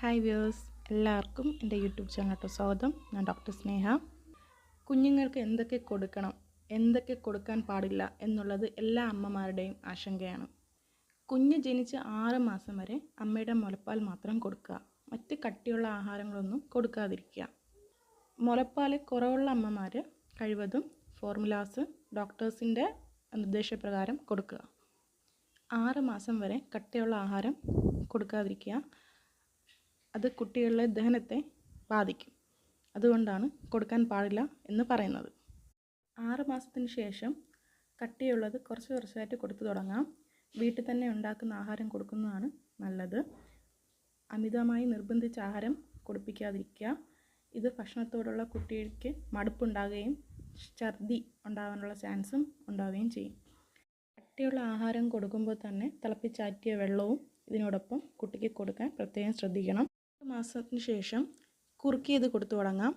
Hi views എല്ലാവർക്കും എന്റെ YouTube ചാനലിലോട്ട് സ്വാഗതം. ഞാൻ ഡോക്ടർ സ്നേഹ. കുഞ്ഞുങ്ങൾക്ക് എന്തൊക്കെ കൊടുക്കണം എന്തൊക്കെ കൊടുക്കാൻ പാടില്ല എന്നുള്ളത് എല്ലാ അമ്മമാരുടെയും ആശങ്കയാണ്. കുഞ്ഞ് ജനിച്ച് ആറ് മാസം വരെ അമ്മയുടെ മുലപ്പാൽ മാത്രം കൊടുക്കുക. മറ്റ് കട്ടിയുള്ള ആഹാരങ്ങളൊന്നും കൊടുക്കാതിരിക്കുക. മുലപ്പാൽ കുറവുള്ള അമ്മമാർ കഴിവതും ഫോർമുലാസ് ഡോക്ടേഴ്സിന്റെ നിർദ്ദേശപ്രകാരം കൊടുക്കുക. ആറ് മാസം വരെ കട്ടിയുള്ള ആഹാരം കൊടുക്കാതിരിക്കുക. അത് കുട്ടികളുടെ ദഹനത്തെ ബാധിക്കും. അതുകൊണ്ടാണ് കൊടുക്കാൻ പാടില്ല എന്ന് പറയുന്നത്. ആറ് മാസത്തിന് ശേഷം കട്ടിയുള്ളത് കുറച്ച് കുറച്ചായിട്ട് കൊടുത്തു തുടങ്ങാം. വീട്ടിൽ തന്നെ ഉണ്ടാക്കുന്ന ആഹാരം കൊടുക്കുന്നതാണ് നല്ലത്. അമിതമായി നിർബന്ധിച്ച ആഹാരം കൊടുപ്പിക്കാതിരിക്കുക. ഇത് ഭക്ഷണത്തോടുള്ള കുട്ടികൾക്ക് മടുപ്പുണ്ടാകുകയും ഛർദി ഉണ്ടാകാനുള്ള ചാൻസും ഉണ്ടാവുകയും ചെയ്യും. കട്ടിയുള്ള ആഹാരം കൊടുക്കുമ്പോൾ തന്നെ തിളപ്പിച്ചാറ്റിയ വെള്ളവും ഇതിനോടൊപ്പം കുട്ടിക്ക് കൊടുക്കാൻ പ്രത്യേകം ശ്രദ്ധിക്കണം. ഒരു മാസത്തിന് ശേഷം കുറുക്കിയത് കൊടുത്തു തുടങ്ങാം.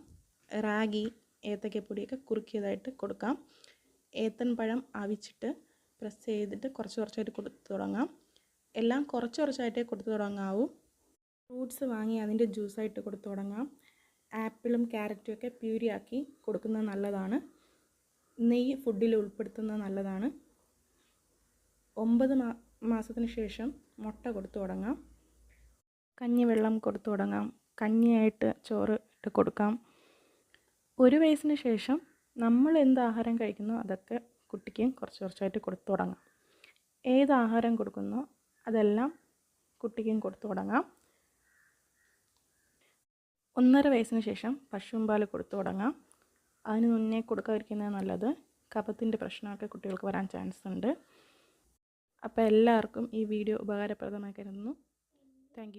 റാഗി ഏത്തക്കപ്പൊടിയൊക്കെ കുറുക്കിയതായിട്ട് കൊടുക്കാം. ഏത്തൻ പഴം അവിച്ചിട്ട് പ്രസ് ചെയ്തിട്ട് കുറച്ച് കുറച്ചായിട്ട് കൊടുത്തു തുടങ്ങാം. എല്ലാം കുറച്ച് കുറച്ചായിട്ടേ കൊടുത്തു തുടങ്ങാവൂ. ഫ്രൂട്ട്സ് വാങ്ങി അതിന്റെ ജ്യൂസായിട്ട് കൊടുത്തു തുടങ്ങാം. ആപ്പിളും ക്യാരറ്റും ഒക്കെ പ്യൂരിയാക്കി കൊടുക്കുന്നത് നല്ലതാണ്. നെയ്യ് ഫുഡിൽ ഉൾപ്പെടുത്തുന്നത് നല്ലതാണ്. ഒമ്പത് മാ മാസത്തിന് ശേഷം മുട്ട കൊടുത്തു തുടങ്ങാം. കഞ്ഞിവെള്ളം കൊടുത്തു തുടങ്ങാം. കഞ്ഞിയായിട്ട് ചോറ് ഇട്ട് കൊടുക്കാം. ഒരു വയസ്സിന് ശേഷം നമ്മൾ എന്ത് ആഹാരം കഴിക്കുന്നോ അതൊക്കെ കുട്ടിക്ക് കുറച്ച് കുറച്ചായിട്ട് കൊടുത്തു തുടങ്ങാം. ഏത് ആഹാരം കൊടുക്കുന്നോ അതെല്ലാം കുട്ടിക്കും കൊടുത്തു തുടങ്ങാം. ഒന്നര വയസ്സിന് ശേഷം പശുവും പാൽ കൊടുത്തു തുടങ്ങാം. അതിന് മുന്നേ കൊടുക്കാതിരിക്കുന്നത് നല്ലത് കഫത്തിന്റെ പ്രശ്നമൊക്കെ കുട്ടികൾക്ക് വരാൻ ചാൻസ് ഉണ്ട്. അപ്പോൾ എല്ലാവർക്കും ഈ വീഡിയോ ഉപകാരപ്രദമായി കരുതുന്നു. താങ്ക്